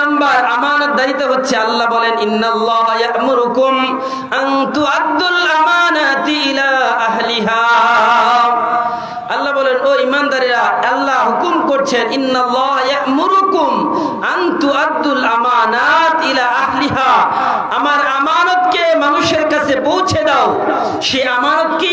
Number আমানত দায়িত্ব হচ্ছে আল্লাহ বলেন, ইন্নাল্লাহ ইয়ামুরুকুম আন তুআদ্দুল আমানাতি ইলা আহলিহা। আল্লাহ বলেন, ও ইমানদারেরা আল্লাহ হুকুম করছেন, ইন্নাল্লাহ ইয়ামুরুকুম আন তুআদ্দুল আমানাত ইলা আহলিহা। আমার আমানতকে মানুষের কাছে পৌঁছে দাও। সে আমানত কি?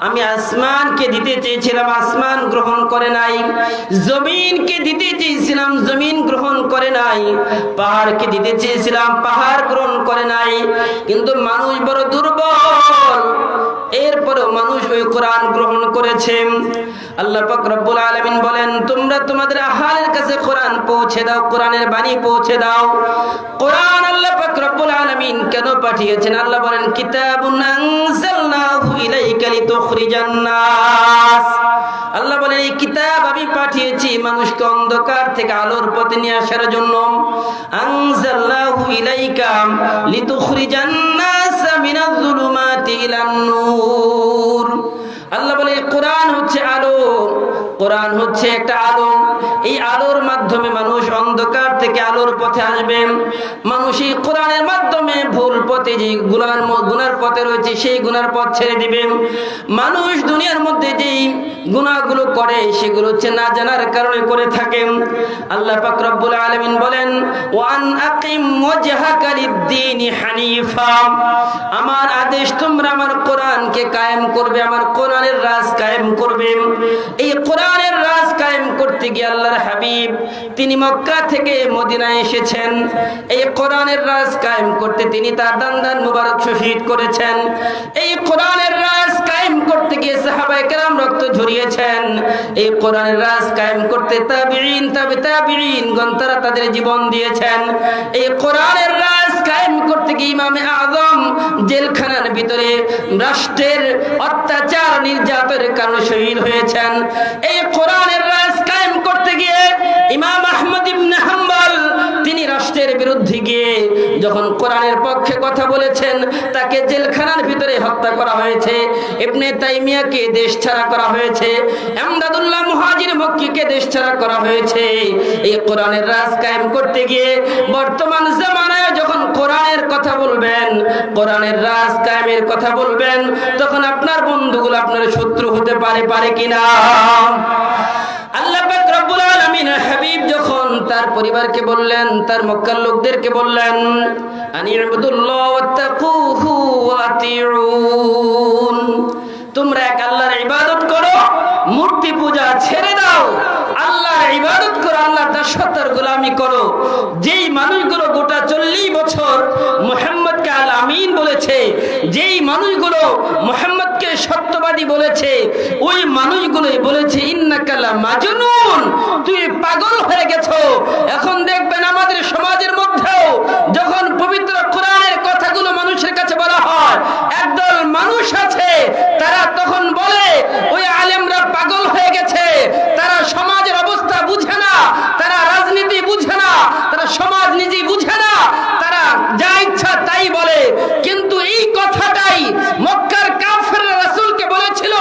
আমি আসমানকে দিতে চেয়েছিলাম, আসমান গ্রহণ করে নাই। জমিনকে দিতে চেয়েছিলাম, জমিন গ্রহণ করে নাই। পাহাড়কে দিতে চেয়েছিলাম, পাহাড় গ্রহণ করে নাই। কিন্তু মানুষ বড় দুর্বল। এরপরেও মানুষ ওই কোরআন গ্রহণ করেছে। আল্লাহ পাক রব্বুল আলামিন বলেন, তোমরা তোমাদের আহালের কাছে কোরআন পৌঁছে দাও, কোরআনের বাণী পৌঁছে দাও। কোরআন আল্লাহ পাক রব্বুল আলামিন কেন পাঠিয়েছেন? আল্লাহ বলেন, কিতাবুন আনজালনাহু ইলাইকা লিতুখরিজান নাস। আল্লাহ বলেন, এই কিতাব আমি পাঠিয়েছি মানুষকে অন্ধকার থেকে আলোর পথে নিয়ে আসার জন্য। আনজালনাহু ইলাইকা লিতুখরিজান নাস। মিনাজ যুলুমাতি ইলান নূর। আল্লাহ বলে কোরআন হচ্ছে আলো। কোরআন হচ্ছে একটা আলো। এই আলোর মাধ্যমে মানুষ অন্ধকার থেকে আলোর পথে আসবে। মানুষ এই কোরআনের মাধ্যমে ভুল পথে যে গুনার গুনার পথে রয়েছে, সেই গুনার পথ ছেড়ে দিবে। মানুষ দুনিয়ার মধ্যে যেই গুনাহগুলো করে, সেগুলো হচ্ছে না জানার কারণে করে থাকে। আল্লাহ পাক রব্বুল আলামিন বলেন, ওয়ান আকিম ওয়াজহাকা লিদ-দীন হানিফা। আমার আদেশ তোমরা আমার কোরআনকে কায়েম করবে, আমার কোরআনের রাজ কায়েম করবে। এই কোরআনের রাজ কায়েম গিয়ে আল্লাহর হাবিব, তিনি মক্কা থেকে মদিনায় এসেছেন। এই কোরআনের রাজ কায়েম করতে তিনি তার দান দান মুবারক শহীদ করেছেন। এই কোরআনের রাজ কায়েম করতে গিয়ে সাহাবায়ে কেরাম রক্ত ঝরিয়েছেন। এই কোরআনের রাজ কায়েম করতে তাবিঈন, তাবে তাবিঈন গণ তারা তাদের জীবন দিয়েছেন। এই কোরআনের রাজ কায়েম করতে গিয়ে ইমামে আজম জেলখানার ভিতরে রাষ্ট্রের অত্যাচার নির্যাতনের কারণে শহীদ হয়েছেন। এই কোরআনের ইমাম আহমদ ইবনে হাম্বল, তিনি রাষ্ট্রের বিরুদ্ধে গিয়ে যখন কোরআনের পক্ষে কথা বলেছেন, তাকে জেলখানার ভিতরে হত্যা করা হয়েছে, ইবনে তাইমিয়াকে দেশ ছাড়া করা হয়েছে এমদাদুল্লাহ মুহাজির মক্কিকে দেশ ছাড়া করা হয়েছে। এই কোরআনের রাজ কায়েম করতে গিয়ে বর্তমান জামানায় যখন কোরআনের কথা বলবেন, কোরআনের রাজ কায়েমের কথা বলবেন, তখন আপনার বন্ধুগুলো আপনার শত্রু হতে পারে পারে কিনা আল্লাহ পাক রব্বুল আলামিন হাবিব যখন তার পরিবারকে বললেন, তার মক্কার লোকদেরকে বললেন তোমরা এক আল্লাহর ইবাদত করো, মূর্তি পূজা ছেড়ে দাও আল্লাহর ইবাদত করো আল্লাহর দাসত্বের গোলামি করো যেই মানুষগুলো গোটা চল্লিশ বছর মোহাম্মদকে আল আমিন বলেছে যেই মানুষগুলো মোহাম্মদকে সত্যবাদী বলেছে, ওই মানুষগুলোই বলেছে ইন্নাকাল্লা মাজনুন, তুই পাগল হয়ে গেছো। এখন দেখবেন আমাদের সমাজের মধ্যেও যখন পবিত্র কোরআনের কথাগুলো মানুষের কাছে বলা হয় একদল মানুষ আছে তারা তখন বলে ওই আলেমরা পাগল হয়ে গেছে তারা সমাজের অবস্থা বুঝে না তারা রাজনীতি বুঝে না তারা সমাজ নিজে বুঝে না তারা যা ইচ্ছা তাই বলে কিন্তু এই কথাটাই মক্কার কাফের রাসূলকে বলেছিল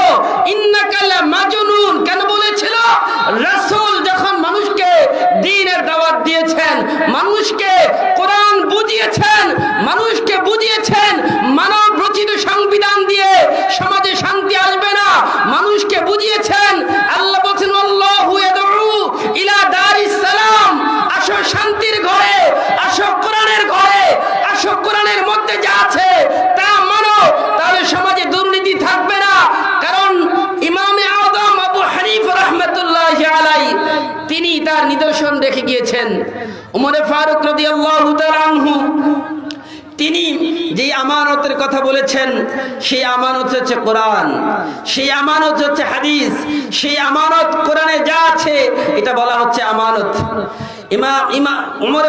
ইন্নাকাল্লা মাজনুন কেন বলেছিল রাসূল যখন মানুষকে দ্বীনের দাওয়াত দিয়েছেন মানুষকে কোরআন বুঝিয়েছেন মানুষকে বুঝিয়েছেন মানব রচিত সংবিধান দিয়ে সমাজে শান্তি আসবে না মানুষকে বুঝিয়েছেন আল্লাহ বলছেন আল্লাহু ইয়াদউ ইলা দারিস সালাম আসো শান্তির ঘরে আসো কোরআনের ঘরে আসো কোরআনের মধ্যে যা আছে তা মানো তাহলে সমাজে দুর্নীতি থাকবে না কারণ ইমামে আদম আবু হানিফ রহমতুল্লাহ আলাই তিনি তার নিদর্শন রেখে গিয়েছেন। উমরে ফারুক রদি আনহু, তিনি যে আমানতের কথা বলেছেন, সেই আমানত হচ্ছে কোরআন, সেই আমানত হচ্ছে হাদিস, সেই আমানত কোরআনে যা আছে, এটা বলা হচ্ছে আমানত। ইমা ইমা, উমর